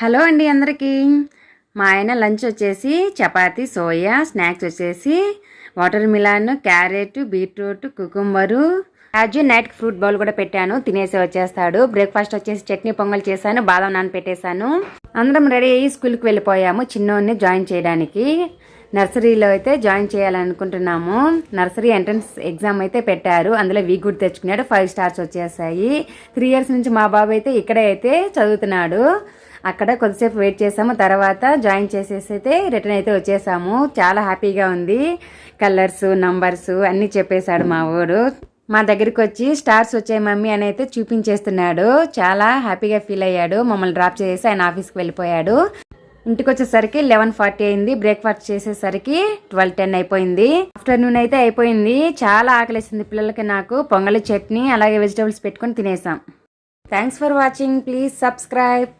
Hello అండి అందరికీ. మా ఆయన లంచ్ వచ్చేసి చపాతి సోయా స్నాక్స్ వచ్చేసి watermelon carrot beetroot cucumber. యాజు నైట్ ఫ్రూట్ బౌల్ కూడా పెట్టాను తినేసి వచ్చేస్తాడు. బ్రేక్ఫాస్ట్ వచ్చేసి చట్నీ పొంగల్ చేశాను బాదం నాన్న పెట్టేశాను అందరం రెడీ అయ్యి స్కూల్కి వెళ్ళిపోయాము చిన్నోడిని జాయిన్ చేయడానికి. నర్సరీలో అయితే జాయిన్ చేయాలనుకుంటున్నాము. నర్సరీ ఎంట్రన్స్ ఎగ్జామ్ అయితే పెట్టారు. అందులో వీ గుడ్ తెచ్చుకున్నాడు. ఫైవ్ స్టార్స్ వచ్చేసాయి. త్రీ ఇయర్స్ నుంచి మా బాబు అయితే ఇక్కడే అయితే చదువుతున్నాడు. అక్కడ కొద్దిసేపు వెయిట్ చేసాము. తర్వాత జాయిన్ చేసేసి అయితే రిటర్న్ అయితే వచ్చేసాము. చాలా హ్యాపీగా ఉంది. కలర్స్ నంబర్స్ అన్నీ చెప్పేశాడు మా ఊరు మా దగ్గరికి వచ్చి స్టార్స్ వచ్చాయి మమ్మీ అని అయితే చూపించేస్తున్నాడు. చాలా హ్యాపీగా ఫీల్ అయ్యాడు. మమ్మల్ని డ్రాప్ చేసి ఆయన ఆఫీస్కి వెళ్ళిపోయాడు. ఇంటికి వచ్చేసరికి లెవెన్ ఫార్టీ అయింది. బ్రేక్ఫాస్ట్ చేసేసరికి ట్వెల్వ్ టెన్ అయిపోయింది. ఆఫ్టర్నూన్ అయితే అయిపోయింది. చాలా ఆకలిసింది పిల్లలకి నాకు. పొంగలి చట్నీ అలాగే వెజిటబుల్స్ పెట్టుకొని తినేసాం. Thanks for watching. Please subscribe.